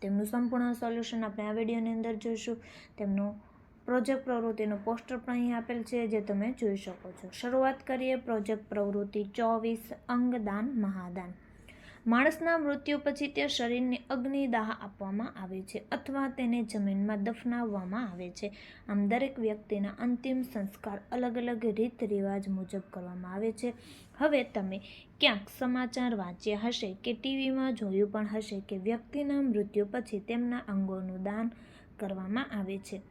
તેમનું સંપૂર્ણ સોલ્યુશન આપણે આ વિડીયોની અંદર જોઈશું. તેમનું પ્રોજેક્ટ પ્રવૃત્તિનું પોસ્ટર પણ અહીં આપેલ છે જે તમે જોઈ શકો છો. શરૂઆત કરીએ પ્રોજેક્ટ પ્રવૃત્તિ ચોવીસ અંગદાન મહાદાન. માણસના મૃત્યુ પછી તે શરીરને અગ્નિદાહ આપવામાં આવે છે અથવા તેને જમીનમાં દફનાવવામાં આવે છે. આમ દરેક વ્યક્તિના અંતિમ સંસ્કાર અલગ અલગ રીત રિવાજ મુજબ કરવામાં આવે છે. હવે તમે ક્યાંક સમાચાર વાંચ્યા હશે કે ટીવીમાં જોયું પણ હશે કે વ્યક્તિના મૃત્યુ પછી તેમના અંગોનું દાન કરવામાં આવે છે.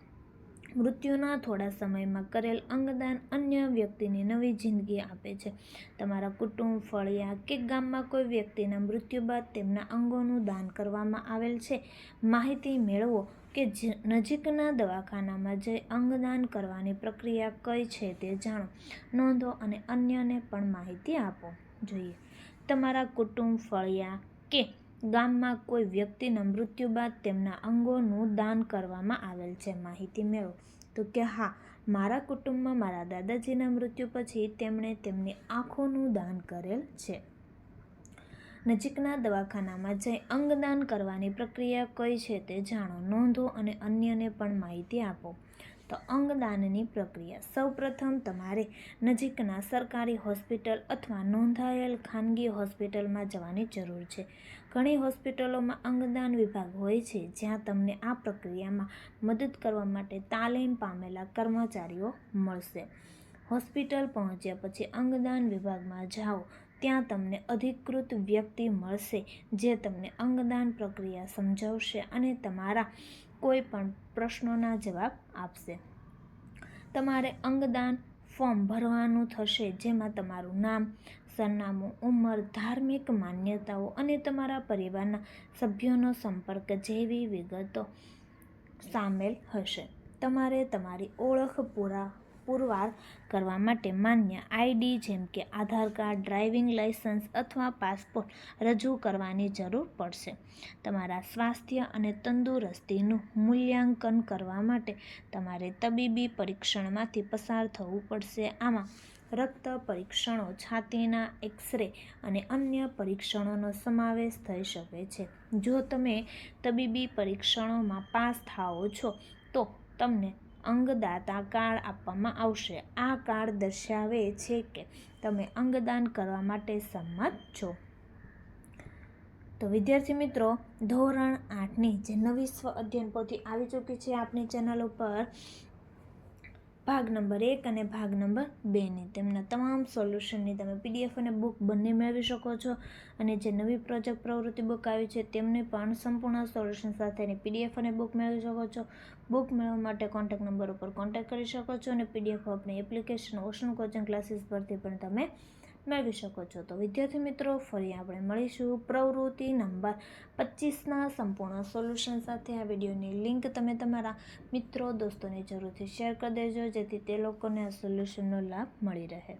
મૃત્યુના થોડા સમયમાં કરેલ અંગદાન અન્ય વ્યક્તિને નવી જિંદગી આપે છે. તમારા કુટુંબ, ફળિયા કે ગામમાં કોઈ વ્યક્તિના મૃત્યુ બાદ તેમના અંગોનું દાન કરવામાં આવેલ છે. માહિતી મેળવો કે નજીકના દવાખાનામાં જઈ અંગદાન કરવાની પ્રક્રિયા કઈ છે તે જાણો. નોંધો અને અન્યને પણ માહિતી આપો. જોઈએ. તમારા કુટુંબ, ફળિયા કે ગામમાં કોઈ વ્યક્તિના મૃત્યુ બાદ તેમના અંગોનું દાન કરવામાં આવેલ છે. માહિતી મેળવો. તો કે હા, મારા કુટુંબમાં મારા દાદાજીના મૃત્યુ પછી તેમણે તેમની આંખોનું દાન કરેલ છે. નજીકના દવાખાનામાં જઈ અંગદાન કરવાની પ્રક્રિયા કઈ છે તે જાણો. નોંધો અને અન્યને પણ માહિતી આપો. તો અંગદાનની પ્રક્રિયા. સૌપ્રથમ તમારે નજીકના સરકારી હોસ્પિટલ અથવા નોંધાયેલ ખાનગી હોસ્પિટલમાં જવાની જરૂર છે. ઘણી હોસ્પિટલોમાં અંગદાન વિભાગ હોય છે જ્યાં તમને આ પ્રક્રિયામાં મદદ કરવા માટે તાલીમ પામેલા કર્મચારીઓ મળશે. હોસ્પિટલ પહોંચ્યા પછી અંગદાન વિભાગમાં જાઓ, ત્યાં તમને અધિકૃત વ્યક્તિ મળશે જે તમને અંગદાન પ્રક્રિયા સમજાવશે અને તમારા કોઈ પણ પ્રશ્નોના જવાબ આપશે. તમારે અંગદાન ફોર્મ ભરવાનું થશે, જેમાં તમારું નામ, સરનામું, ઉંમર, ધાર્મિક માન્યતાઓ અને તમારા પરિવારના સભ્યોનો સંપર્ક જેવી વિગતો સામેલ હશે. તમારે તમારી ઓળખ પૂરા પુરવાર કરવા માટે માન્ય આઈડી જેમ કે આધાર કાર્ડ, ડ્રાઇવિંગ લાઇસન્સ અથવા પાસપોર્ટ રજૂ કરવાની જરૂર પડશે. તમારા સ્વાસ્થ્ય અને તંદુરસ્તીનું મૂલ્યાંકન કરવા માટે તમારે તબીબી પરીક્ષણમાંથી પસાર થવું પડશે. આમાં રક્ત પરીક્ષણો, છાતીના એક્સરે અને અન્ય પરીક્ષણોનો સમાવેશ થઈ શકે છે. જો તમે તબીબી પરીક્ષણોમાં પાસ થાઓ છો, તો તમને અંગદાતા કાર્ડ આપવામાં આવશે. આ કાર્ડ દર્શાવે છે કે તમે અંગદાન કરવા માટે સંમત છો. તો વિદ્યાર્થી મિત્રો, ધોરણ આઠની જે નવી સ્વ અધ્યયન પોથી આવી ચૂકી છે આપણી ચેનલ ઉપર ભાગ નંબર એક અને ભાગ નંબર બેની તેમના તમામ સોલ્યુશનની તમે પીડીએફ અને બુક બંને મેળવી શકો છો. અને જે નવી પ્રોજેક્ટ પ્રવૃત્તિ બુક આવી છે, તેમની પણ સંપૂર્ણ સોલ્યુશન સાથેની પીડીએફ અને બુક મેળવી શકો છો. બુક મેળવવા માટે કોન્ટેક્ટ નંબર ઉપર કોન્ટેક્ટ કરી શકો છો અને પીડીએફ આપણી એપ્લિકેશન ઓશન કોચિંગ ક્લાસીસ પરથી પણ તમે મેળવી શકો છો. તો વિદ્યાર્થી મિત્રો, ફરી આપણે મળીશું. પ્રવૃત્તિ નંબર પચીસના સંપૂર્ણ સોલ્યુશન સાથે. આ વિડીયોની લિંક તમે તમારા મિત્રો, દોસ્તોને જરૂરથી શેર કરી દેજો, જેથી તે લોકોને આ સોલ્યુશનનો લાભ મળી રહે.